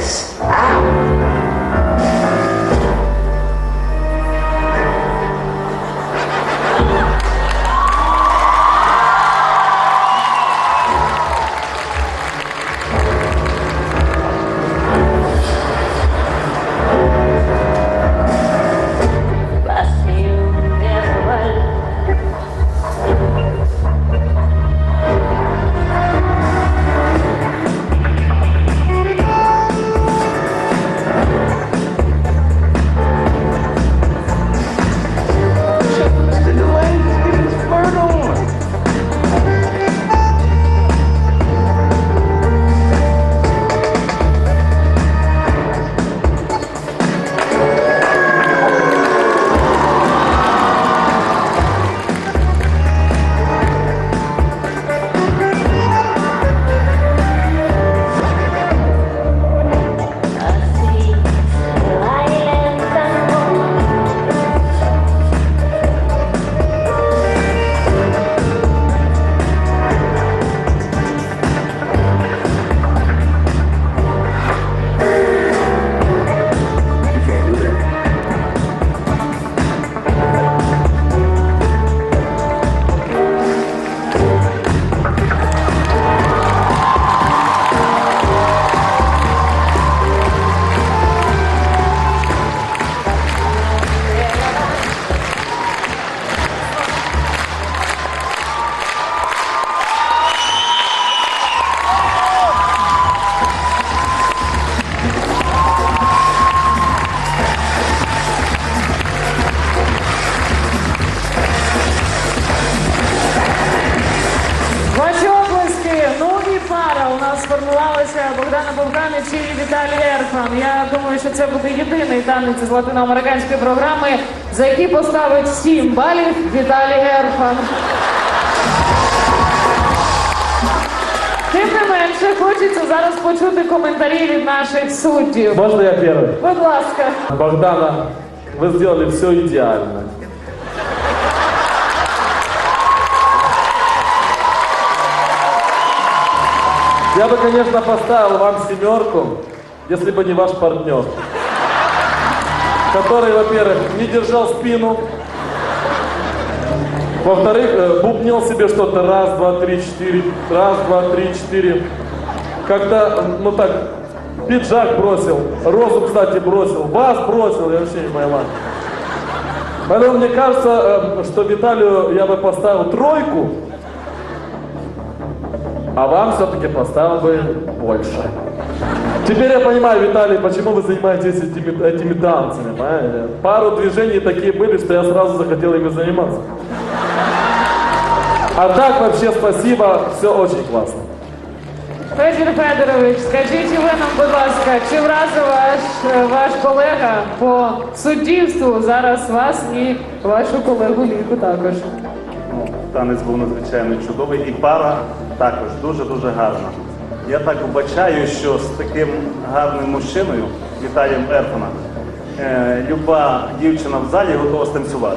ustedes. Пара у нас сформувалася Богдана Богданич і Віталій Ерфан. Я думаю, що це буде єдиний танець з латиноамериканської програми, за який поставить 7 балів Віталій Ерфан. Тим не менше, хочеться зараз почути коментарі від наших суддів. Можно я первый? Будь ласка. Богдана, вы сделали все идеально. Я бы, конечно, поставил вам семерку, если бы не ваш партнер. Который, во-первых, не держал спину. Во-вторых, э, бубнил себе что-то раз, два, три, четыре, раз, два, три, четыре. Когда, ну так, пиджак бросил, розу, кстати, бросил, вас бросил, я вообще не понимаю. Поэтому мне кажется, э, что Виталию я бы поставил тройку, а вам все-таки поставил бы больше. Теперь я понимаю, Виталий, почему вы занимаетесь этими, этими танцами, понимаете? Пару движений такие были, что я сразу захотел ими заниматься. А так вообще спасибо, все очень классно. Федір Федорович, скажіть і ви нам, будь ласка, чи вразив ваш, е, ваш колега по суддівству зараз вас і вашу колегу Ліку також? Ну, Танець був надзвичайно чудовий і пара також дуже-дуже гарна. Я так вбачаю, що з таким гарним мужчиною, Віталієм Ерфана, е, люба дівчина в залі готова станцювати.